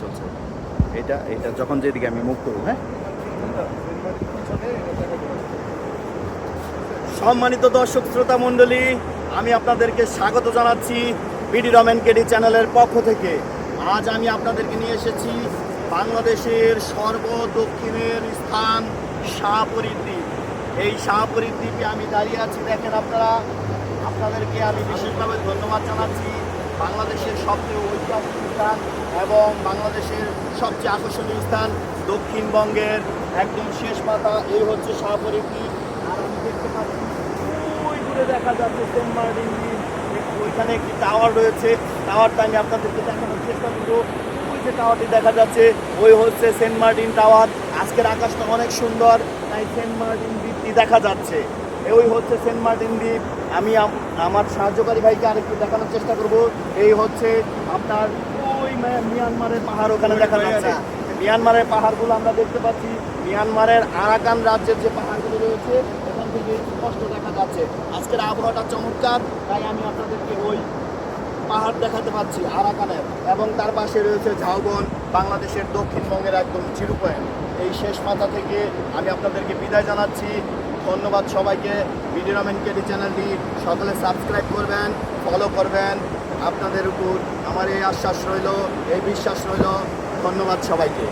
চলছে। এটা এটা যখন যেদিকে আমি মুখ করব হ্যাঁ? সম্মানিত দর্শক, শ্রোতা মণ্ডলী, আমি আপনাদেরকে স্বাগত জানাচ্ছি বিডি রমেন কেডি চ্যানেলের পক্ষ থেকে। আজ আমি আপনাদেরকে নিয়ে এসেছি বাংলাদেশের সর্ব দক্ষিণের স্থান শাহপরীর দ্বীপ। এই শাহপরীর দ্বীপে আমি দাঁড়িয়ে আছি। দেখেন আপনারা, আপনাদেরকে আমি বিশেষভাবে ধন্যবাদ জানাচ্ছি। বাংলাদেশের সবচেয়ে ঐতিহাসিক স্থান এবং বাংলাদেশের সবচেয়ে আকর্ষণীয় স্থান দক্ষিণবঙ্গের একদম শেষ পাতা। এই হচ্ছে শাহপরীর দ্বীপ আর আমি দেখতে পাচ্ছি, ওই দূরে দেখা যাচ্ছে সেন্ট ওইখানে একটি টাওয়ার রয়েছে। টাওয়ারটা আমি আপনাদেরকে দেখানোর চেষ্টা করব। ওই যে টাওয়ারটি দেখা যাচ্ছে, ওই হচ্ছে সেন্ট মার্টিন টাওয়ার। আজকের আকাশটা অনেক সুন্দর, তাই সেন্ট মার্টিন দ্বীপটি দেখা যাচ্ছে। ওই হচ্ছে সেন্ট মার্টিন দ্বীপ। আমি আমার সাহায্যকারী ভাইকে আরেকটু দেখানোর চেষ্টা করব। এই হচ্ছে আপনার ওই মিয়ানমারের পাহাড় ওখানে দেখানো যাচ্ছে মিয়ানমারের পাহাড়গুলো আমরা দেখতে পাচ্ছি। মিয়ানমারের আরাকান রাজ্যের যে পাহাড়গুলো রয়েছে এখান থেকে স্পষ্ট দেখা যাচ্ছে। আজকের আবহাওয়াটা চমৎকার। তাই আমি আপনাদেরকে ওই পাহাড় দেখাতে পাচ্ছি, আরাকানের। এবং তার পাশে রয়েছে ঝাউবন, বাংলাদেশের দক্ষিণবঙ্গের একদম জিরো এই শেষ মাথা থেকে আমি আপনাদেরকে বিদায় জানাচ্ছি। ধন্যবাদ সবাইকে। ভিডিও রমেন কেডি চ্যানেলটি সকলে সাবস্ক্রাইব করবেন ফলো করবেন। আপনাদের উপর আমার এই আশ্বাস রইল, এই বিশ্বাস রইল। ধন্যবাদ সবাইকে।